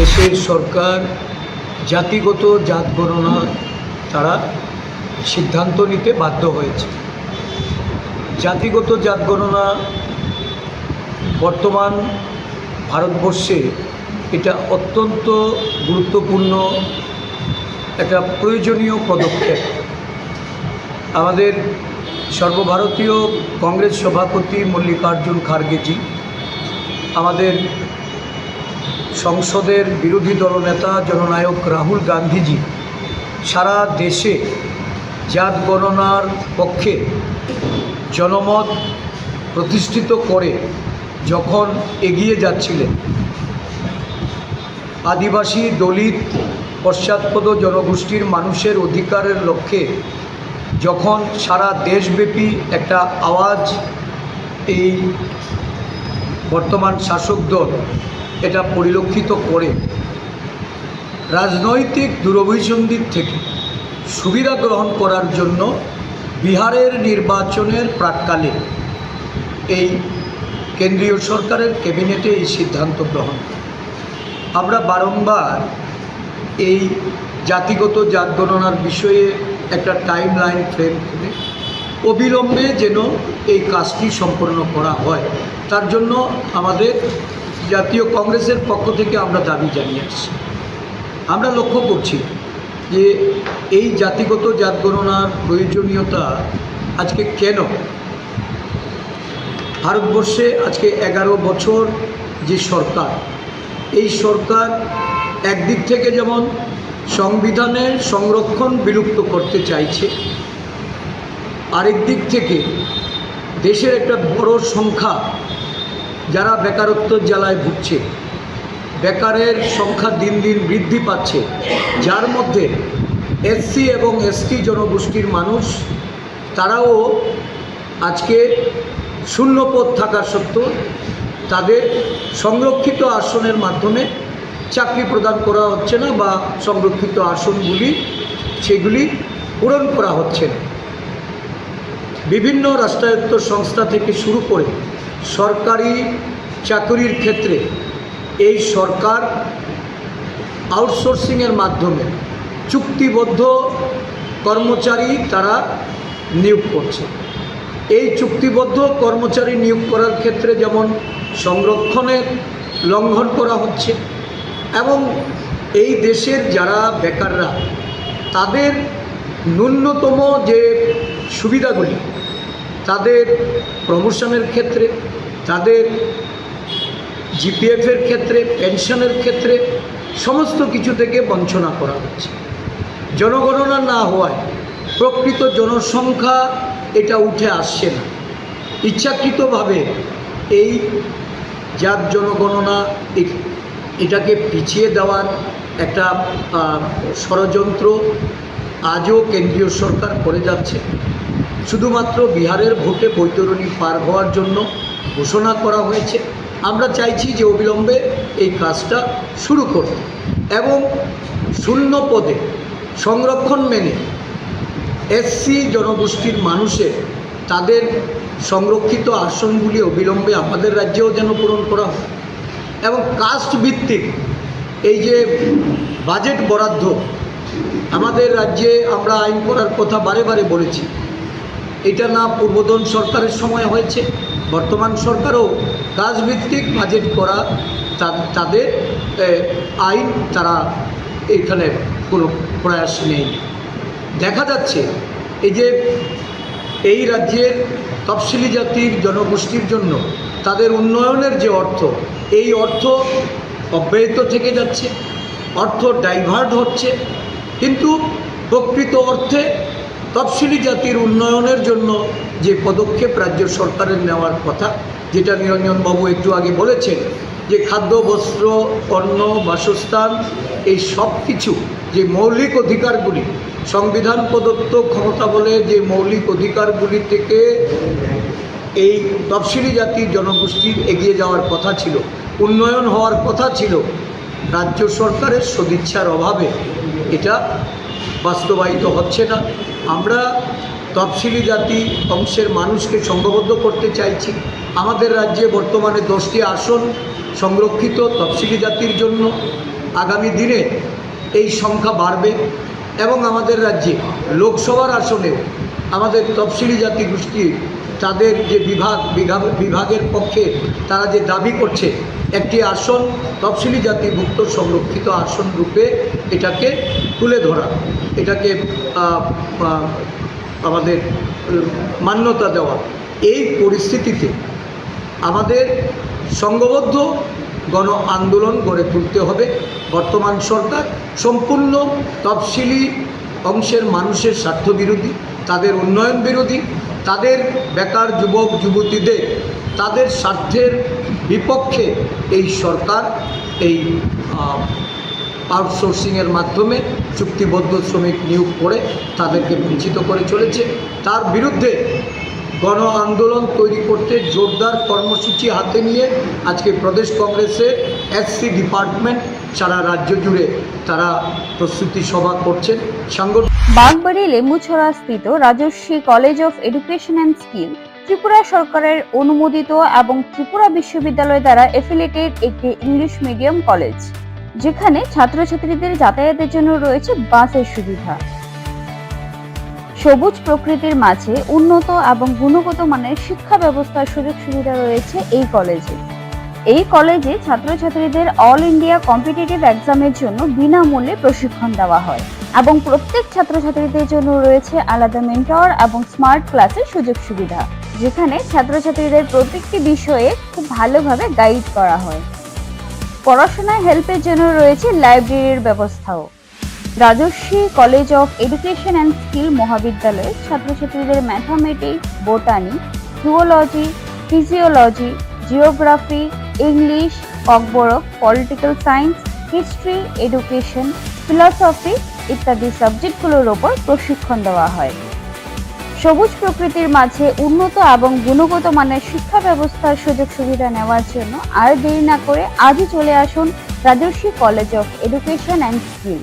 দেশের সরকার, জাতিগত জাত গণনা তারা সিদ্ধান্ত নিতে বাধ্য হয়েছে। জাতিগত জাত গণনা বর্তমান ভারতবর্ষে এটা অত্যন্ত গুরুত্বপূর্ণ একটা প্রয়োজনীয় পদক্ষেপ। আমাদের সর্বভারতীয় কংগ্রেস সভাপতি মল্লিকার্জুন খার্গেজি, আমাদের সংসদের বিরোধী দলনেতা জননায়ক রাহুল গান্ধীজি সারা দেশে জাত গণনার পক্ষে জনমত প্রতিষ্ঠিত করে যখন এগিয়ে যাচ্ছিলেন। আদিবাসী দলিত পশ্চাৎপদ জনগোষ্ঠীর মানুষের অধিকারের লক্ষ্যে যখন সারা দেশব্যাপী একটা আওয়াজ, এই বর্তমান শাসক দল এটা পরিলক্ষিত করে রাজনৈতিক দূরভিসন্ধির থেকে সুবিধা গ্রহণ করার জন্য বিহারের নির্বাচনের প্রাককালে এই কেন্দ্রীয় সরকারের ক্যাবিনেটে এই সিদ্ধান্ত গ্রহণ আমরা বারংবার এই জাতিগত জাত গণনার বিষয়ে একটা টাইম লাইন ফ্রেম করে অবিলম্বে যেন এই কাজটি সম্পন্ন করা হয়। তার জন্য আমাদের জাতীয় কংগ্রেসের পক্ষ থেকে আমরা দাবি জানিয়ে আসছি। আমরা লক্ষ্য করছি যে এই জাতিগত জাত গণনার প্রয়োজনীয়তা আজকে কেন? ভারতবর্ষে আজকে এগারো বছর যে সরকার, এই সরকার একদিক থেকে যেমন সংবিধানের সংরক্ষণ বিলুপ্ত করতে চাইছে, আরেক দিক থেকে দেশের একটা বড় সংখ্যা যারা বেকারত্ব জ্বালায় ভুগছে, বেকারের সংখ্যা দিন দিন বৃদ্ধি পাচ্ছে, যার মধ্যে এসসি এবং এসটি জনগোষ্ঠীর মানুষ, তারাও আজকে শূন্যপদ থাকা সত্ত্বেও তাদের সংরক্ষিত আসনের মাধ্যমে চাকরি প্রদান করা হচ্ছে না বা সংরক্ষিত আসনগুলি, সেগুলি পূরণ করা হচ্ছে না। বিভিন্ন রাষ্ট্রায়ত্ত সংস্থা থেকে শুরু করে সরকারি চাকরির ক্ষেত্রে এই সরকার আউটসোর্সিংয়ের মাধ্যমে চুক্তিবদ্ধ কর্মচারী তারা নিয়োগ করছে। এই চুক্তিবদ্ধ কর্মচারী নিয়োগ করার ক্ষেত্রে যেমন সংরক্ষণের লঙ্ঘন করা হচ্ছে এবং এই দেশের যারা বেকাররা, তাদের ন্যূনতম যে সুবিধাগুলি, তাদের প্রমোশনের ক্ষেত্রে, তাদের জিপিএফের ক্ষেত্রে, পেনশনের ক্ষেত্রে সমস্ত কিছু থেকে বঞ্চনা করা হচ্ছে। জনগণনা না হওয়ায় প্রকৃত জনসংখ্যা এটা উঠে আসছে না। ইচ্ছাকৃতভাবে এই জাত জনগণনা এটাকে পিছিয়ে দেওয়ার একটা ষড়যন্ত্র আজও কেন্দ্রীয় সরকার করে যাচ্ছে। শুধুমাত্র বিহারের ভোটে বৈতরণী পার হওয়ার জন্য ঘোষণা করা হয়েছে। আমরা চাইছি যে অবিলম্বে এই কাজটা শুরু করতে। এবং শূন্য পদে সংরক্ষণ মেনে এসসি জনগোষ্ঠীর মানুষের তাদের সংরক্ষিত আসনগুলি অবিলম্বে আমাদের রাজ্যেও যেন পূরণ করা হয় এবং কাস্ট ভিত্তিক এই যে বাজেট বরাদ্দ, আমাদের রাজ্যে আমরা আইন করার কথা বারে বারে বলেছি। এটা না পূর্বতন সরকারের সময় হয়েছে। বর্তমান সরকারও কাজভিত্তিক বাজেট করা তাদের আইন তারা এখানে কোনো প্রয়াস নেই। দেখা যাচ্ছে এই যে এই রাজ্যের তফসিলি জাতির জনগোষ্ঠীর জন্য তাদের উন্নয়নের যে অর্থ, এই অর্থ অব্যাহত থেকে যাচ্ছে, অর্থ ডাইভার্ট হচ্ছে। কিন্তু প্রকৃত অর্থে তফসিলি জাতির উন্নয়নের জন্য যে পদক্ষেপ রাজ্য সরকারের নেওয়ার কথা, যেটা নিরঞ্জনবাবু একটু আগে বলেছেন, যে খাদ্য, বস্ত্র অন্ন বাসস্থান, এই সব কিছু যে মৌলিক অধিকারগুলি, সংবিধান প্রদত্ত ক্ষমতা বলে যে মৌলিক অধিকারগুলি থেকে এই তফসিলি জাতির জনগোষ্ঠীর এগিয়ে যাওয়ার কথা ছিল, উন্নয়ন হওয়ার কথা ছিল, রাজ্য সরকারের সদিচ্ছার অভাবে এটা বাস্তবায়িত হচ্ছে না। আমরা তফসিলি জাতি অংশের মানুষকে সংঘবদ্ধ করতে চাইছি। আমাদের রাজ্যে বর্তমানে দশটি আসন সংরক্ষিত তফসিলি জাতির জন্য। আগামী দিনে এই সংখ্যা বাড়বে এবং আমাদের রাজ্যে লোকসভার আসনে আমাদের তফসিলি জাতি গোষ্ঠী তাদের যে বিভাগ বিভাগ, বিভাগের পক্ষে তারা যে দাবি করছে, একটি আসন, তফসিলি জাতিভুক্ত সংরক্ষিত আসন রূপে এটাকে তুলে ধরা। এটাকে আমাদের, মান্যতা দেওয়া। এই পরিস্থিতিতে আমাদের সংঘবদ্ধ গণ আন্দোলন গড়ে তুলতে হবে। বর্তমান সরকার সম্পূর্ণ তফসিলি অংশের মানুষের স্বার্থ বিরোধী তাদের উন্নয়ন বিরোধী তাদের বেকার যুবক, যুবতীদের, তাদের স্বার্থের বিপক্ষে এই সরকার, এই আউটসোর্সিংয়ের মাধ্যমে চুক্তিবদ্ধ শ্রমিক নিয়োগ করে তাদেরকে বঞ্চিত করে চলেছে। তার বিরুদ্ধে গণ আন্দোলন তৈরি করতে জোরদার কর্মসূচি হাতে নিয়ে আজকে প্রদেশ কংগ্রেসের এসসি ডিপার্টমেন্ট সারা রাজ্য জুড়ে তারা প্রস্তুতি সভা করছেন। সাংগঠনিক বাগবাড়ি লেম্বুছড়া স্থিত Rajasvi college of education and skill, Tripura সরকারের অনুমোদিত এবং ত্রিপুরা বিশ্ববিদ্যালয় দ্বারা এফিলিয়েটেড একটি ইংলিশ মিডিয়াম কলেজ যেখানে ছাত্রছাত্রীদের যাতায়াতের জন্য রয়েছে বাসের সুবিধা। সবুজ প্রকৃতির মাঝে উন্নত এবং গুণগত মানের শিক্ষা ব্যবস্থার সুযোগ সুবিধা রয়েছে এই কলেজে। এই কলেজে ছাত্রছাত্রীদের অল ইন্ডিয়া কম্পিটিটিভ এক্সামের জন্য বিনামূল্যে প্রশিক্ষণ দেওয়া হয় এবং প্রত্যেক ছাত্রছাত্রীদের জন্য রয়েছে আলাদা মেন্টর এবং স্মার্ট ক্লাসের সুযোগ সুবিধা, যেখানে ছাত্রছাত্রীদের প্রত্যেকটি বিষয়ে খুব ভালোভাবে গাইড করা হয়। পড়াশোনায় হেল্পের জন্য রয়েছে লাইব্রেরির ব্যবস্থাও। Rajasvi college of education and skill মহাবিদ্যালয়ের ছাত্রছাত্রীদের mathematics, botany zoology physiology geography English Kokborok political science history education philosophy ইত্যাদি সাবজেক্টগুলোর ওপর প্রশিক্ষণ দেওয়া হয়। সবুজ প্রকৃতির মাঝে উন্নত এবং গুণগত মানের শিক্ষা ব্যবস্থার সুযোগ সুবিধা নেওয়ার জন্য আর দেরি না করে আজই চলে আসুন Rajasvi college of education and skill.